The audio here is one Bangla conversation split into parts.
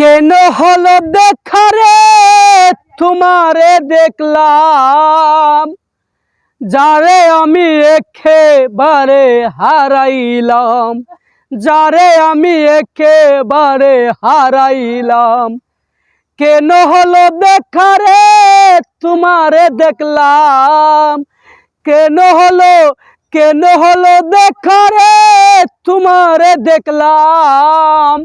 কেন হলো দেখারে তোমারে দেখলাম। যারে আমি একেবারে হারাইলাম। যারে আমি একেবারে হারাইলাম। কেন হলো দেখারে তোমারে দেখলাম। কেন হলো কেন হলো দেখারে তোমারে দেখলাম।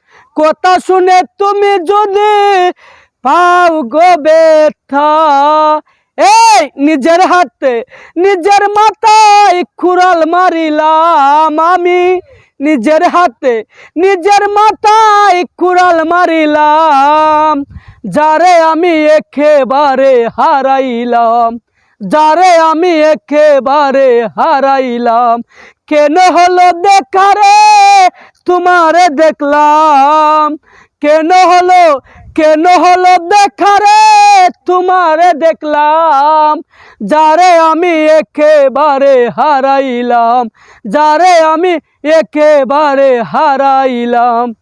কথা শুনে তুমি যদি পাও গো এই নিজের হাতে, নিজের মাথায় খুরাল মারিলাম আমি। নিজের হাতে, নিজের মাথায় খুরাল মারিলাম। যারে আমি একেবারে হারাইলাম। যারে আমি একেবারে হারাইলাম। কেন হলো দেখারে? তোমারে দেখলাম। কেন হলো? কেন হলো দেখারে? তোমারে দেখলাম। যারে আমি একেবারে হারাইলাম। যারে আমি একেবারে হারাইলাম।